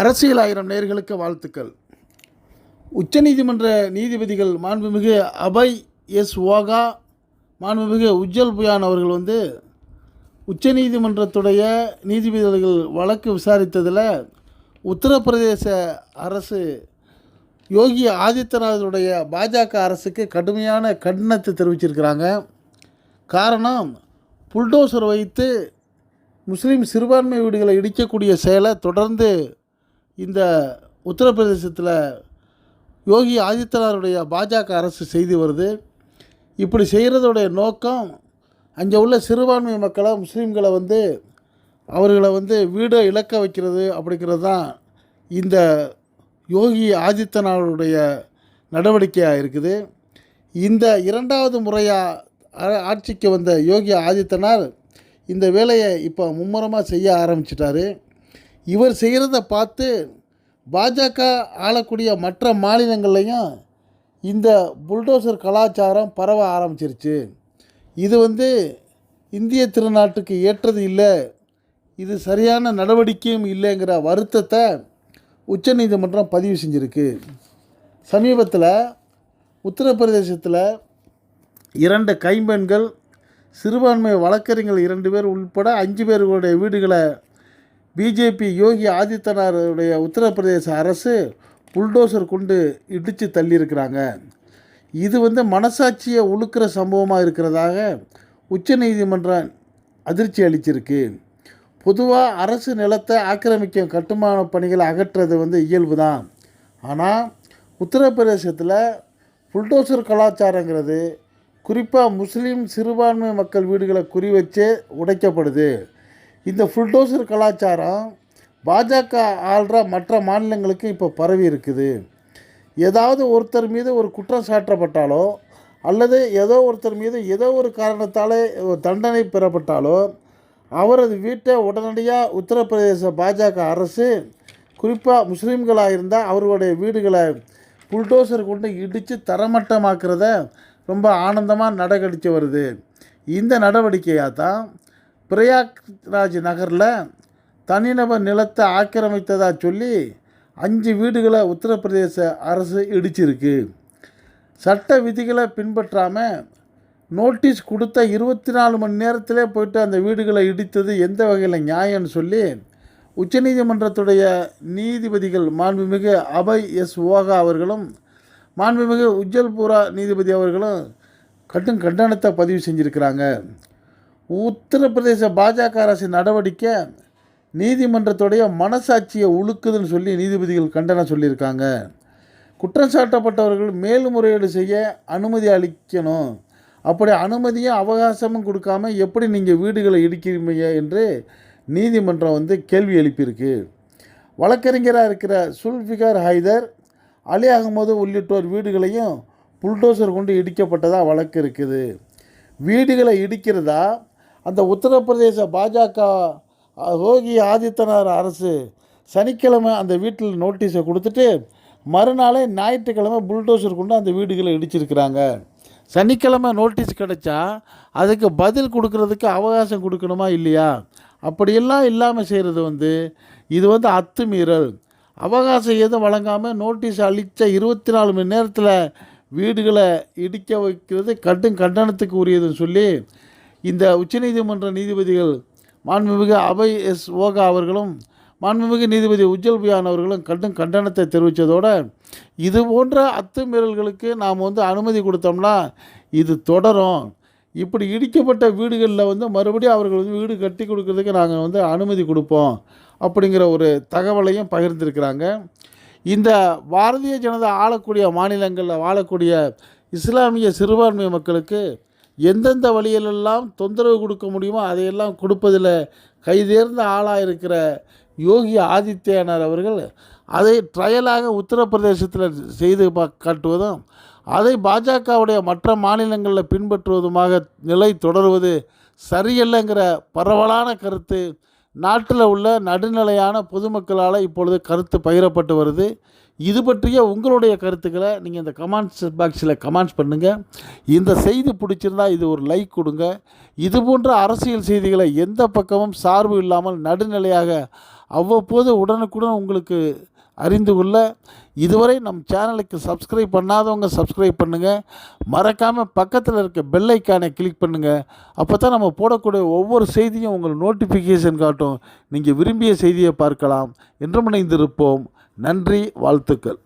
அரசியல் ஆயிரம் நேர்களுக்கு வாழ்த்துக்கள். உச்சநீதிமன்ற நீதிபதிகள் மாண்புமிகு அபய் எஸ் ஓகா மாண்புமிகு உஜ்ஜல் புயான் அவர்கள் வந்து உச்சநீதிமன்றத்துடைய நீதிபதிகள் வழக்கு விசாரித்ததில் உத்தரப்பிரதேச அரசு யோகி ஆதித்யநாதனுடைய பாஜக அரசுக்கு கடுமையான கண்டனத்தை தெரிவிச்சிருக்கிறாங்க. காரணம் புல்டோசர் வைத்து முஸ்லீம் சிறுபான்மை வீடுகளை இடிக்கக்கூடிய செயலை தொடர்ந்து இந்த உத்தரப்பிரதேசத்தில் யோகி ஆதித்யநாருடைய பாஜக அரசு செய்து வருது. இப்படி செய்கிறதுடைய நோக்கம் அங்கே உள்ள சிறுபான்மை மக்களை முஸ்லீம்களை வந்து அவர்களை வந்து வீடை இழக்க வைக்கிறது அப்படிங்கிறது தான் இந்த யோகி ஆதித்யநாருடைய நடவடிக்கையாக இருக்குது. இந்த இரண்டாவது முறையாக ஆட்சிக்கு வந்த யோகி ஆதித்யநாத் இந்த வேலையை இப்போ மும்முரமாக செய்ய ஆரம்பிச்சிட்டாரு. இவர் செய்கிறத பார்த்து பாஜக ஆளக்கூடிய மற்ற மாநிலங்கள்லையும் இந்த புல்டோசர் கலாச்சாரம் பரவ ஆரம்பிச்சிருச்சு. இது வந்து இந்திய திருநாட்டுக்கு ஏற்றது இல்லை இது சரியான நடவடிக்கையும் இல்லைங்கிற வருத்தத்தை உச்சநீதிமன்றம் பதிவு செஞ்சுருக்கு. சமீபத்தில் உத்தரப்பிரதேசத்தில் இரண்டு கைம்பெண்கள் சிறுபான்மை வழக்கறிஞர்கள் இரண்டு பேர் உள்பட அஞ்சு பேர்களுடைய வீடுகளை பிஜேபி யோகி ஆதித்யநாத்துடைய உத்தரப்பிரதேச அரசு புல்டோசர் கொண்டு இடித்து தள்ளியிருக்கிறாங்க. இது வந்து மனசாட்சியை உழுக்கிற சம்பவமாக இருக்கிறதாக உச்சநீதிமன்றம் அதிர்ச்சி அளிச்சிருக்கு. பொதுவாக அரசு நிலத்தை ஆக்கிரமிக்கும் கட்டுமான பணிகளை அகற்றுறது வந்து இயல்பு தான் ஆனால் உத்தரப்பிரதேசத்தில் புல்டோசர் கலாச்சாரங்கிறது குறிப்பாக முஸ்லீம் சிறுபான்மை மக்கள் வீடுகளை குறிவச்சே உடைக்கப்படுது. இந்த புல்டோசர் கலாச்சாரம் பாஜக ஆள்ற மற்ற மாநிலங்களுக்கு இப்போ பரவி இருக்குது. ஏதாவது ஒருத்தர் மீது ஒரு குற்றம் சாட்டப்பட்டாலோ அல்லது ஏதோ ஒருத்தர் மீது ஏதோ ஒரு காரணத்தால் ஒரு தண்டனை பெறப்பட்டாலோ அவரது வீட்டை உடனடியாக உத்தரப்பிரதேச பாஜக அரசு குறிப்பாக முஸ்லீம்களாக இருந்தால் அவர்களுடைய வீடுகளை புல்டோசர் கொண்டு இடித்து தரமட்டமாக்கிறத ரொம்ப ஆனந்தமாக நடக்கடிச்சு வருது. இந்த நடவடிக்கையாக தான் பிரயாக்ராஜ் நகரில் தனிநபர் நிலத்தை ஆக்கிரமித்ததாக சொல்லி அஞ்சு வீடுகளை உத்தரப்பிரதேச அரசு இடிச்சிருக்கு. சட்ட விதிகளை பின்பற்றாமல் நோட்டீஸ் கொடுத்த இருபத்தி நாலு மணி நேரத்திலே போயிட்டு அந்த வீடுகளை இடித்தது எந்த வகையில் நியாயம்னு சொல்லி உச்சநீதிமன்றத்துடைய நீதிபதிகள் மாண்புமிகு அபய் எஸ் ஓகா அவர்களும் மாண்புமிகு உஜ்ஜல்பூரா நீதிபதி அவர்களும் கட்டும் கண்டனத்தை பதிவு செஞ்சுருக்கிறாங்க. உத்தரப்பிரதேச பாஜக அரசின் நடவடிக்கை நீதிமன்றத்துடைய மனசாட்சியை உழுக்குதுன்னு சொல்லி நீதிபதிகள் கண்டனம் சொல்லியிருக்காங்க. குற்றம் சாட்டப்பட்டவர்கள் மேல்முறையீடு செய்ய அனுமதி அளிக்கணும். அப்படி அனுமதியும் அவகாசமும் கொடுக்காம எப்படி நீங்கள் வீடுகளை இடிக்கிறீங்க என்று நீதிமன்றம் வந்து கேள்வி எழுப்பியிருக்கு. வழக்கறிஞராக இருக்கிற சுல்ஃபிகார் ஹைதர் அலி அகமது உள்ளிட்டோர் வீடுகளையும் புல்டோசர் கொண்டு இடிக்கப்பட்டதாக வழக்கு இருக்குது. வீடுகளை இடிக்கிறதா அந்த உத்தரப்பிரதேச பாஜக யோகி ஆதித்யநாத் அரசு சனிக்கிழமை அந்த வீட்டில் நோட்டீஸை கொடுத்துட்டு மறுநாளே ஞாயிற்றுக்கிழமை புல்டோசர் கொண்டு அந்த வீடுகளை இடிச்சிருக்கிறாங்க. சனிக்கிழமை நோட்டீஸ் கிடைச்சா அதுக்கு பதில் கொடுக்கறதுக்கு அவகாசம் கொடுக்கணுமா இல்லையா? அப்படியெல்லாம் இல்லாமல் செய்கிறது வந்து இது வந்து அத்துமீறல். அவகாசம் எதுவும் வழங்காமல் நோட்டீஸ் அளித்த இருபத்தி நாலு மணி நேரத்தில் வீடுகளை இடிக்க வைக்கிறது கடும் கண்டனத்துக்கு உரியதுன்னு சொல்லி இந்த உச்சநீதிமன்ற நீதிபதிகள் மாண்புமிகு அபய் எஸ் ஓகா அவர்களும் மாண்புமிகு நீதிபதி உஜ்ஜல் புயான் அவர்களும் கடும் கண்டனத்தை தெரிவித்ததோடு இது போன்ற அத்துமீறல்களுக்கு நாம் வந்து அனுமதி கொடுத்தோம்னா இது தொடரும். இப்படி இடிக்கப்பட்ட வீடுகளில் வந்து மறுபடியும் அவர்கள் வந்து வீடு கட்டி கொடுக்கறதுக்கு நாங்கள் வந்து அனுமதி கொடுப்போம் அப்படிங்கிற ஒரு தகவலையும் பகிர்ந்திருக்கிறாங்க. இந்த பாரதிய ஜனதா ஆளக்கூடிய மாநிலங்களில் வாழக்கூடிய இஸ்லாமிய சிறுபான்மை மக்களுக்கு எந்தெந்த வழியிலெல்லாம் தொந்தரவு கொடுக்க முடியுமோ அதையெல்லாம் கொடுப்பதில் கைதேர்ந்த ஆளாக இருக்கிற யோகி ஆதித்யநாத் அவர்கள் அதை ட்ரையலாக உத்தரப்பிரதேசத்தில் செய்து பா காட்டுவதும் அதை பாஜகவுடைய மற்ற மாநிலங்களில் பின்பற்றுவதுமாக நிலை தொடர்வது சரியல்லங்கிற பரவலான கருத்து. நாட்டில் உள்ள நடுநிலையான பொதுமக்களால் இப்பொழுது கருத்து பகிரப்பட்டு வருது. இது பற்றிய உங்களுடைய கருத்துக்களை நீங்கள் இந்த கமெண்ட்ஸ் பாக்ஸில் கமெண்ட்ஸ் பண்ணுங்கள் இந்த செய்தி பிடிச்சிருந்தா இது ஒரு லைக் கொடுங்க. இது போன்ற அரசியல் செய்திகளை எந்த பக்கமும் சார்பு இல்லாமல் நடுநிலையாக அவ்வப்போது உடனுக்குடன் உங்களுக்கு அறிந்து கொள்ள இதுவரை நம் சேனலுக்கு சப்ஸ்கிரைப் பண்ணாதவங்க சப்ஸ்கிரைப் பண்ணுங்கள் மறக்காமல் பக்கத்தில் இருக்க பெல்லைக்கானை கிளிக் பண்ணுங்கள் அப்போ தான் நம்ம போடக்கூடிய ஒவ்வொரு செய்தியும் உங்கள் நோட்டிஃபிகேஷன் காட்டும். நீங்கள் விரும்பிய செய்தியை பார்க்கலாம். என்றும் இணைந்திருப்போம். நன்றி வாழ்த்துக்கள்.